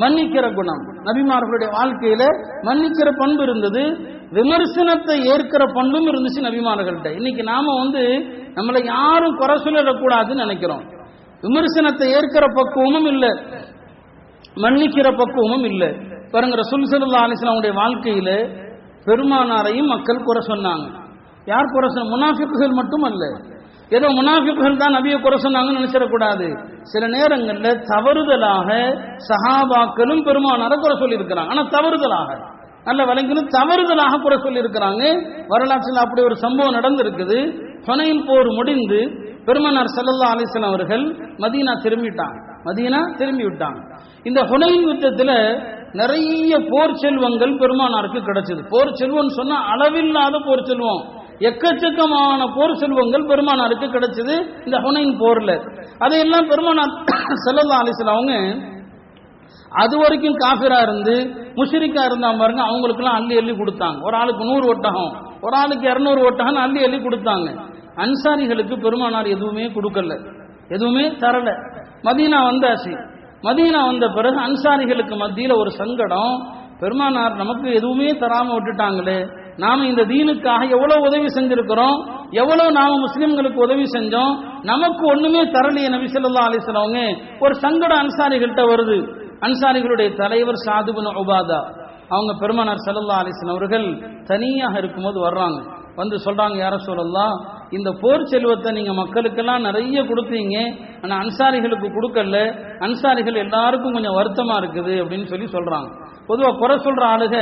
மன்னிக்கிற குணம். நபிமார்களுடைய வாழ்க்கையில மன்னிக்கிற பண்பு இருந்தது. விமர்சனத்தை ஏற்கிற பண்பும் இருந்துச்சு நபிமார்கள்ட்ட. இன்னைக்கு நாம வந்து நம்மளை யாரும் குறை சொல்லிடக்கூடாதுன்னு நினைக்கிறோம். விமர்சனத்தை ஏற்கிற பக்குவமும் இல்லை. மன்னிக்கிற பக்குவமும் இல்லை. பாருங்க ரசூல் சல்லா அலிஸ்லாமுடைய வாழ்க்கையில பெருமானாரையும் மக்கள் குறை சொன்னாங்க. யார் குறை சொன்ன? முனாஃபிக்குகள் மட்டும் அல்ல ஏதோ முனாஃபிக்குகள் தான் நபியை குறை சொன்னாங்கன்னு நினைச்சிடக்கூடாது. சில நேரங்கள்ல தவறுதலாக சஹாபாக்களும் பெருமானார குறை சொல்லியிருக்கிறாங்க. ஆனா தவறுதலாக. நல்ல வழங்கினும் தவறுதலாக குறை சொல்லியிருக்கிறாங்க. வரலாற்றில் அப்படி ஒரு சம்பவம் நடந்திருக்குது. ஹொனையின் போர் முடிந்து பெருமானார் சல்லல்லா அலிஸ்லாம் அவர்கள் மதீனா திரும்பிட்டாங்க. மதீனா திரும்பி விட்டாங்க இந்த ஹுனைன் யுத்தத்துல நிறைய போர் செல்வங்கள் பெருமானாருக்கு கிடைச்சது. போர் செல்வம் சொன்னா அளவில்லாத போர் செல்வம். எக்கச்சக்கமான போர் செல்வங்கள் பெருமானாருக்கு கிடைச்சது இந்த ஹுனைன் போர்ல. அதையெல்லாம் பெருமானார் செல்லல்லா அலிஸ்லாம் அவங்க அது வரைக்கும் காஃபிரா இருந்து முஷரிக்கா இருந்தா பாருங்க அவங்களுக்குலாம் அள்ளி அள்ளி கொடுத்தாங்க. ஒரு ஆளுக்கு நூறு ஒட்டகம் ஒரு ஆளுக்கு இருநூறு ஒட்டகம் அள்ளி அள்ளி கொடுத்தாங்க. அன்சாரிகளுக்கு பெருமானார் எதுவுமே கொடுக்கல. எதுவுமே தரல. மதீனா வந்தாச்சு. மதீனா வந்த பிறகு அன்சாரிகளுக்கு மத்தியில ஒரு சங்கடம் பெருமானார் நமக்கு எதுவுமே தராம விட்டுட்டாங்களே நாம இந்த தீனுக்காக எவ்வளவு உதவி செஞ்சிருக்கிறோம் எவ்வளவு நாம முஸ்லிம்களுக்கு உதவி செஞ்சோம் நமக்கு ஒண்ணுமே தரலையே நபிசல்லா ஸல்லல்லாஹு ஒரு சங்கடம் அன்சாரிகள்கிட்ட வருது. அன்சாரிகளுடைய தலைவர் சாதுபுன் உபாதா. அவங்க பெருமானார் சல்லா அலைஹி அவர்கள் தனியாக இருக்கும்போது வர்றாங்க. வந்து சொல்றாங்க யார சொல்லலாம் இந்த போர் செல்வத்தை நீங்க மக்களுக்கெல்லாம் நிறைய கொடுத்தீங்க. ஆனா அன்சாரிகளுக்கு கொடுக்கல. அன்சாரிகள் எல்லாருக்கும் கொஞ்சம் வருத்தமா இருக்குது. அப்படின்னு சொல்லி சொல்றாங்க. பொதுவாக குறை சொல்ற ஆளுக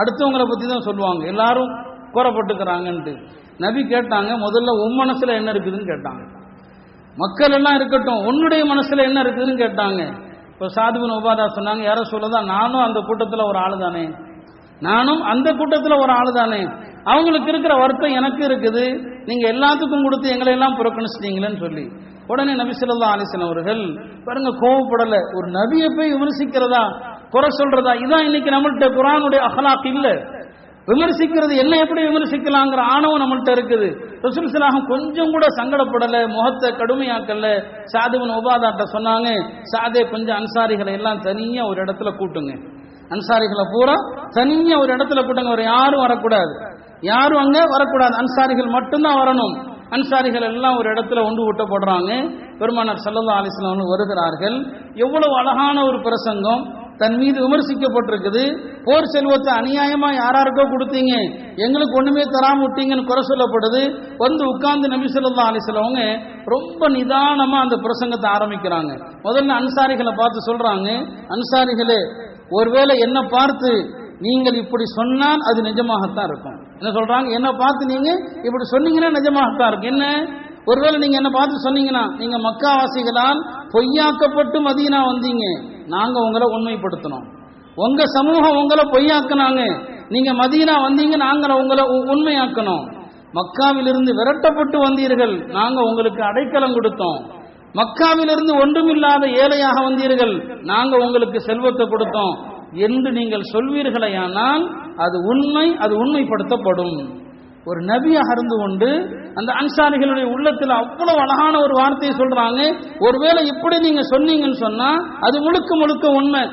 அடுத்தவங்களை பத்தி தான் சொல்லுவாங்க. எல்லாரும் குறைப்பட்டுக்கிறாங்கன்ட்டு நபி கேட்டாங்க முதல்ல உன் மனசுல என்ன இருக்குதுன்னு கேட்டாங்க. மக்கள் எல்லாம் இருக்கட்டும் உன்னுடைய மனசுல என்ன இருக்குதுன்னு கேட்டாங்க. இப்போ சாதுபின் உபாதா சொன்னாங்க யார சொல்லதான் நானும் அந்த கூட்டத்துல ஒரு ஆளு தானே நானும் அந்த கூட்டத்துல ஒரு ஆளு தானே அவங்களுக்கு இருக்கிற வருத்தம் எனக்கு இருக்குது. நீங்க எல்லாத்துக்கும் கொடுத்து எங்களை எல்லாம் புறக்கணிச்சிட்டீங்களேன்னு சொல்லி. உடனே நபி சொல்லா அலைஹி அவர்கள் பாருங்க கோவப்படல. ஒரு நபியை போய் விமர்சிக்கிறதா? குறை சொல்றதா? இதான் இன்னைக்கு நம்மள்கிட்ட குரானுடைய அகலாக் இல்ல. விமர்சிக்கிறது என்ன எப்படி விமர்சிக்கலாங்கிற ஆணவம் நம்மள்ட்ட இருக்குது. ரசூல் கொஞ்சம் கூட சங்கடப்படல முகத்தை கடுமையாக்கல. சாதுவன் உபாதாட்ட சொன்னாங்க சாதே கொஞ்சம் அன்சாரிகளை எல்லாம் தனியா ஒரு இடத்துல கூட்டுங்க. அன்சாரிகளை பூரா தனியா ஒரு இடத்துல கூட்டுங்க ஒரு யாரும் வரக்கூடாது. யாரும் அங்க வரக்கூடாது. அன்சாரிகள் மட்டும்தான் வரணும். அன்சாரிகள் எல்லாம் ஒரு இடத்துல ஒன்று ஊட்டப்படுறாங்க. பெருமானார் சல்லல்லா அலிஸ்லாம் வருகிறார்கள். எவ்வளவு அழகான ஒரு பிரசங்கம். தன் மீது விமர்சிக்கப்பட்டிருக்குது. போர் செல்வத்தை அநியாயமா யாராருக்கோ கொடுத்தீங்க. எங்களுக்கு ஒண்ணுமே தராம விட்டீங்கன்னு குறை சொல்லப்படுது. வந்து உட்கார்ந்து நபி சொல்லா அலிசலவங்க ரொம்ப நிதானமா அந்த பிரசங்கத்தை ஆரம்பிக்கிறாங்க. முதல்ல அன்சாரிகளை பார்த்து சொல்றாங்க. அன்சாரிகளே ஒருவேளை என்ன பார்த்து நீங்கள் இப்படி சொன்னால் அது நிஜமாகத்தான் இருக்கும். என்ன சொல்றாங்க? என்ன பார்த்து நீங்க இப்படி சொன்னீங்கன்னா நிஜமாகத்தான் இருக்கும். என்ன? ஒருவேளை நீங்க என்ன பார்த்து சொன்னீங்கன்னா நீங்க மக்காவாசிகளால் பொய்யாக்கப்பட்டு மதியனா வந்தீங்க. நாங்க உங்களை உண்மைப்படுத்தணும். உங்க சமூகம் உங்களை பொய்யாக்குனாங்க. நீங்க மதீனா வந்தீங்க நாங்க உங்களை உ- உண்மையாக்கணும். மக்காவிலிருந்து விரட்டப்பட்டு வந்தீர்கள் நாங்க உங்களுக்கு அடைக்கலம் கொடுத்தோம். மக்காவிலிருந்து ஒன்றுமில்லாத ஏழையாக வந்தீர்கள் நாங்க உங்களுக்கு செல்வத்தை கொடுத்தோம். என்று நீங்கள் சொல்வீர்களேயானால் அது உண்மை அது உண்மைப்படுத்தப்படும். ஒரு நபியாக இருந்து கொண்டு அந்த அன்சாரிகளுடைய உள்ளத்தில் அவ்வளவு அழகான ஒரு வார்த்தையை சொல்றாங்க. ஒருவேளை இப்படி நீங்க சொன்னீங்கன்னு சொன்னா அது முழுக்க முழுக்க உண்மை.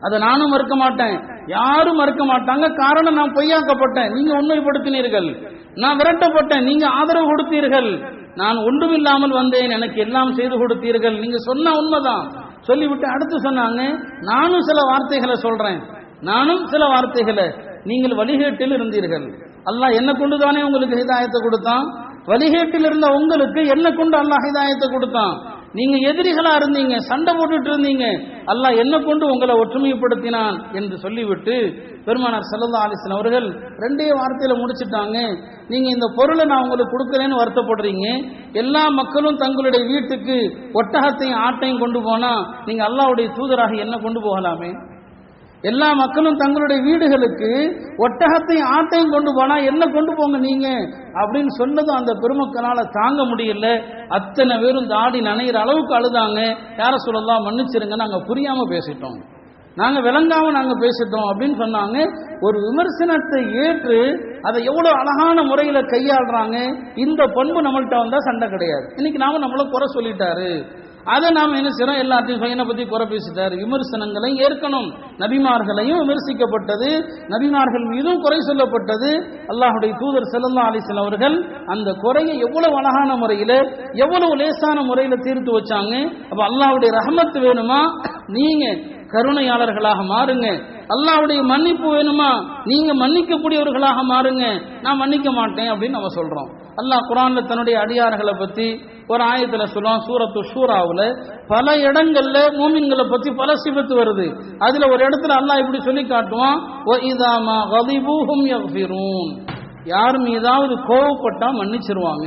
அதை நானும் மறுக்க மாட்டேன். யாரும் மறுக்க மாட்டாங்க. காரணம் நான் பொய்யாக்கப்பட்டேன். நீங்க உண்மைப்படுத்தினீர்கள். நான் விரட்டப்பட்டேன். நீங்க ஆதரவு கொடுத்தீர்கள். நான் ஒன்றுமில்லாமல் வந்தேன். எனக்கு எல்லாம் செய்து கொடுத்தீர்கள். நீங்க சொன்ன உண்மைதான். சொல்லிவிட்டு அடுத்து சொன்னாங்க நானும் சில வார்த்தைகளை சொல்றேன். நானும் சில வார்த்தைகளை. நீங்கள் வழிகேட்டில் இருந்தீர்கள். அல்லாஹ் என்ன கொண்டு தானே உங்களுக்கு ஹிதாயத்தை கொடுத்தான்? வழிகேட்டில் இருந்த உங்களுக்கு என்ன கொண்டு அல்லாஹ் ஹிதாயத்தை கொடுத்தான். நீங்க எதிரிகளா இருந்தீங்க சண்டை போட்டுட்டு இருந்தீங்க. அல்லாஹ் என்ன கொண்டு உங்களை ஒற்றுமைப்படுத்தினான் என்று சொல்லிவிட்டு பெருமானார் ஸல்லல்லாஹு ஆலிசன் அவர்கள் ரெண்டே வார்த்தையில முடிச்சுட்டாங்க. நீங்க இந்த பொருளை நான் உங்களுக்கு கொடுக்கலன்னு வருத்தப்படுறீங்க. எல்லா மக்களும் தங்களுடைய வீட்டுக்கு ஒட்டகத்தையும் ஆட்டையும் கொண்டு போனா நீங்க அல்லாவுடைய தூதராக என்ன கொண்டு போகலாமே? எல்லா மக்களும் தங்களுடைய வீடுகளுக்கு ஒட்டகத்தையும் ஆட்டையும் கொண்டு போனா என்ன கொண்டு போங்க நீங்க? அப்படின்னு சொன்னதும் அந்த பெருமக்களால தாங்க முடியல. அத்தனை பேரும் தாடி நனைகிற அளவுக்கு அழுதாங்க. யார சொல்லலாம் மன்னிச்சிருங்க நாங்க புரியாம பேசிட்டோம். நாங்க விளங்காம நாங்க பேசிட்டோம் அப்படின்னு சொன்னாங்க. ஒரு விமர்சனத்தை ஏற்று அதை எவ்வளவு அழகான முறையில கையாளுறாங்க. இந்த பண்பு நம்மள்கிட்ட வந்தா சண்டை கிடையாது. இன்னைக்கு நாம நம்மள குறை சொல்லிட்டாரு. அதை நாம் என்ன செய்யறோம்? எல்லாத்தையும் பையனை பத்தி குறை பேசிட்டார். விமர்சனங்களை ஏற்கணும். நபிமார்களையும் விமர்சிக்கப்பட்டது. நபிமார்கள் மீதும் குறை சொல்லப்பட்டது. அல்லாஹுடைய தூதர் செல்லல்லா அலிசல் அவர்கள் அந்த குறையை எவ்வளவு அழகான முறையில எவ்வளவு லேசான முறையில தீர்த்து வச்சாங்க. அப்ப அல்லாஹுடைய ரஹமத்து வேணுமா? நீங்க கருணையாளர்களாக மாறுங்க. அல்லாவுடைய மன்னிப்பு வேணுமா? நீங்க மன்னிக்கக்கூடியவர்களாக மாறுங்க. நான் மன்னிக்க மாட்டேன் அப்படின்னு நம்ம சொல்றோம். அல்லாஹ் குரான்ல தன்னுடைய அடியார்களை பத்தி ஒரு ஆயத்துல சொல்லுவான் சூரத்து ஷூராவுல பல இடங்கள்ல மூமின்களை பத்தி பல சிபத்து வருது. அதுல ஒரு இடத்துல அல்லாஹ் இப்படி சொல்லி காட்டுவான் யார் மீதாவது கோவப்பட்டா மன்னிச்சிருவாங்க.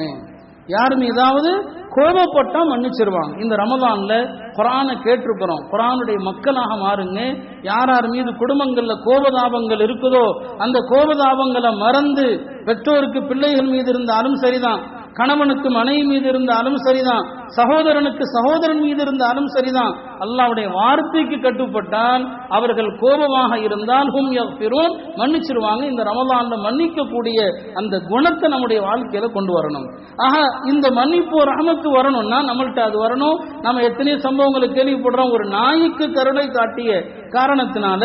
யார் மீதாவது கோபப்பட்டா மன்னிச்சிருவாங்க. இந்த ரமதான்ல குரானை கேட்டிருக்கிறோம். குரானுடைய மக்களாக மாறுங்க. யார் யார் மீது குடும்பங்கள்ல கோபதாபங்கள் இருக்குதோ அந்த கோபதாபங்களை மறந்து பெற்றோருக்கு பிள்ளைகள் மீது இருந்தாலும் சரிதான். கணவனுக்கு மனைவி மீது இருந்தாலும் சரிதான். சகோதரனுக்கு சகோதரன் மீது இருந்தாலும் சரிதான். அல்லாவுடைய வார்த்தைக்கு கட்டுப்பட்டால் அவர்கள் கோபமாக இருந்தால் ஹும் யக்ஃபிரூன் மன்னிச்சிருவாங்க. இந்த ரமலான்ல மன்னிக்கக்கூடிய அந்த குணத்தை நம்முடைய வாழ்க்கையில கொண்டு வரணும். ஆக இந்த மன்னிப்பு ரகமத்து வரணும்னா நம்மள்ட்ட அது வரணும். நம்ம எத்தனையோ சம்பவங்களை கேள்விப்படுறோம். ஒரு நாய்க்கு கருணை காட்டிய காரணத்தினால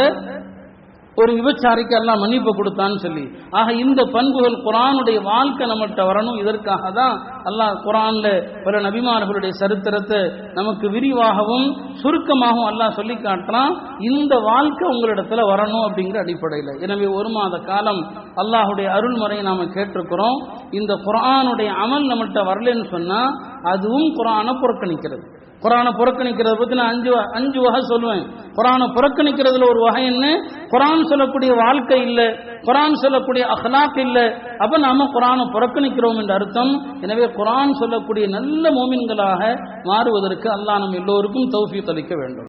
ஒரு விபச்சாரிக்கு எல்லாம் மன்னிப்பு கொடுத்தான்னு சொல்லி. ஆக இந்த பண்புகள் குரானுடைய வாழ்க்கை நம்மகிட்ட வரணும். இதற்காக தான் அல்லாஹ் குரான்ல பல நபிமார்களுடைய சரித்திரத்தை நமக்கு விரிவாகவும் சுருக்கமாகவும் அல்லாஹ் சொல்லி காட்டுறான். இந்த வாழ்க்கை உங்களிடத்துல வரணும் அப்படிங்கிற அடிப்படையில். எனவே ஒரு மாத காலம் அல்லாஹுடைய அருள்முறையை நாம கேட்டிருக்கிறோம். இந்த குரானுடைய அமல் நம்மகிட்ட வரலன்னு சொன்னா அதுவும் குரானை புறக்கணிக்கிறது. குரானை புறக்கணிக்கிறத பத்தி நான் அஞ்சு வ- அஞ்சு வகை சொல்லுவேன். குரானை புறக்கணிக்கிறதுல ஒரு வகை என்ன? குரான் சொல்லக்கூடிய வாழ்க்கை இல்லை. குரான் சொல்லக்கூடிய அஹ்லாக் இல்லை. அப்ப நாம குரானை புறக்கணிக்கிறோம் என்ற அர்த்தம். எனவே குரான் சொல்லக்கூடிய நல்ல மோமின்களாக மாறுவதற்கு அல்லாஹ் நம் எல்லோருக்கும் தௌஃபி அளிக்க வேண்டும்.